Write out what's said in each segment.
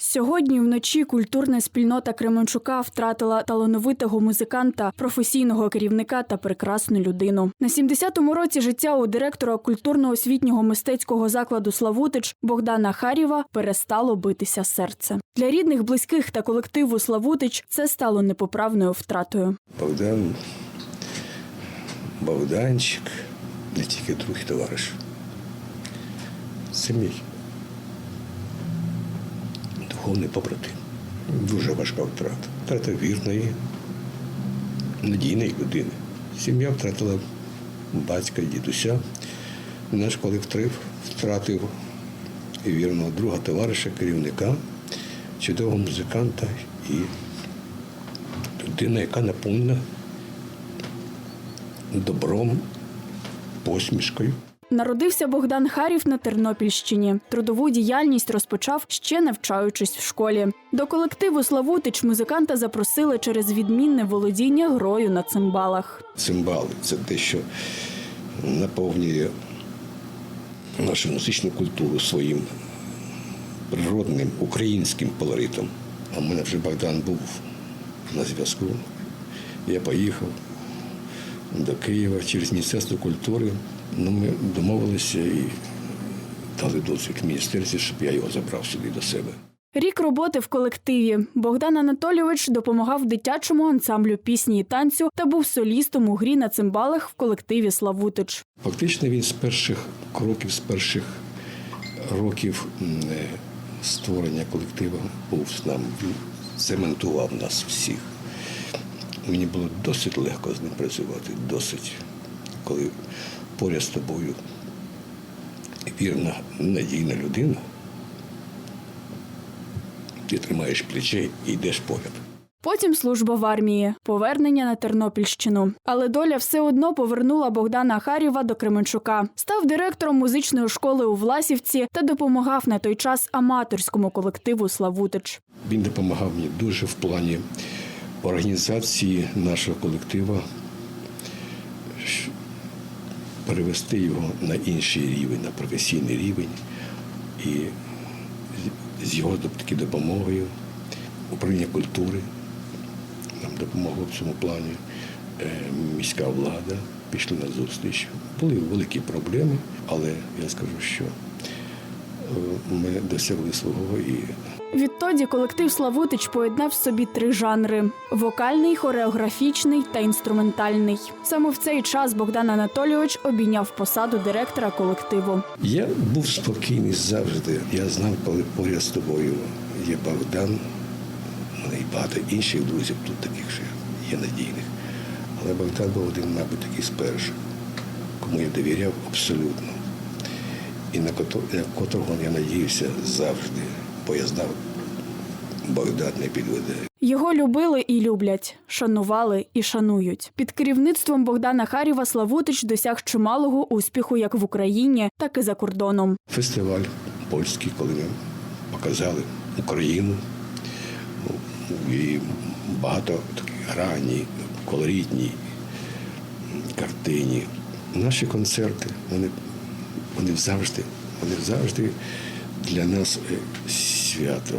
Сьогодні вночі культурна спільнота Кременчука втратила талановитого музиканта, професійного керівника та прекрасну людину. На 70-му році життя у директора культурно-освітнього мистецького закладу Славутич Богдана Харєва перестало битися серце. Для рідних, близьких та колективу Славутич це стало непоправною втратою. Богдан, Богданчик, не тільки друг товариш. Це мій духовний побратим. Дуже важка втрата. Втрата вірної, надійної людини. Сім'я втратила батька, дідуся. Наш колектив втратив вірного друга, товариша, керівника, чудового музиканта і людина, яка наповнена добром, посмішкою. Народився Богдан Харів на Тернопільщині. Трудову діяльність розпочав ще навчаючись в школі. До колективу Славутич музиканта запросили через відмінне володіння грою на цимбалах. Цимбали це те, що наповнює нашу музичну культуру своїм природним українським колоритом. А в мене вже Богдан був на зв'язку. Я поїхав до Києва через Міністерство культури. Ну, ми домовилися і дали дозвіл міністерстві, щоб я його забрав сюди до себе. Рік роботи в колективі Богдан Анатолійович допомагав дитячому ансамблю пісні і танцю та був солістом у грі на цимбалах в колективі Славутич. Фактично він з перших кроків, з перших років е, створення колективу був з нами. Він цементував нас всіх. Мені було досить легко з ним працювати, досить, коли поряд з тобою вірна, надійна людина, ти тримаєш плече і йдеш поряд. Потім служба в армії, повернення на Тернопільщину. Але доля все одно повернула Богдана Харєва до Кременчука. Став директором музичної школи у Власівці та допомагав на той час аматорському колективу Славутич. Він допомагав мені дуже в плані організації нашого колективу, щ- перевести його на інший рівень, на професійний рівень. І з- його таки допомогою управління культури нам допомогло в цьому плані. Е, Міська влада пішли на зустріч. Були великі проблеми, але я скажу, що е, ми досягли свого і Відтоді колектив Славутич поєднав в собі три жанри: вокальний, хореографічний та інструментальний. Саме в цей час Богдан Анатолійович обійняв посаду директора колективу. Я був спокійний завжди. Я знав, коли поряд з тобою є Богдан, ну, і багато інших друзів тут таких ще є надійних. Але Богдан був один, мабуть, такий з перших, кому я довіряв абсолютно. І на котрого я надіявся завжди, знав, Богдан не підведе. Його любили і люблять, шанували і шанують. Під керівництвом Богдана Харєва Славутич досяг чималого успіху як в Україні, так і за кордоном. фестиваль польський, коли ми показали Україну ну, і багато таких грані, колоритні картині. Наші концерти, вони, вони завжди, вони завжди для нас е, свято.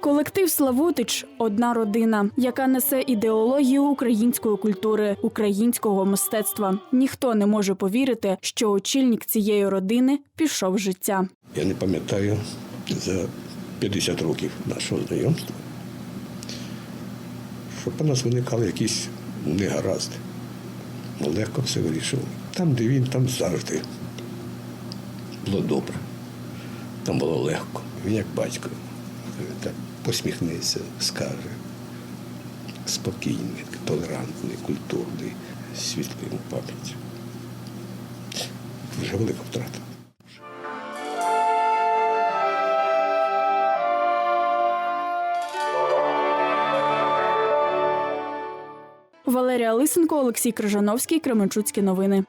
Колектив Славутич одна родина, яка несе ідеологію української культури, українського мистецтва. Ніхто не може повірити, що очільник цієї родини пішов з життя. Я не пам'ятаю за 50 років нашого знайомства, щоб у нас виникали якісь негаразди. Ми легко все вирішували. Там, де він, там завжди було добре. Там було легко. Він як батько. Так посміхнеться, скаже. Спокійний, толерантний, культурний, світлий у пам'яті. Вже велика втрата. Валерія Лисенко, Олексій Крижановський, Кременчуцькі новини.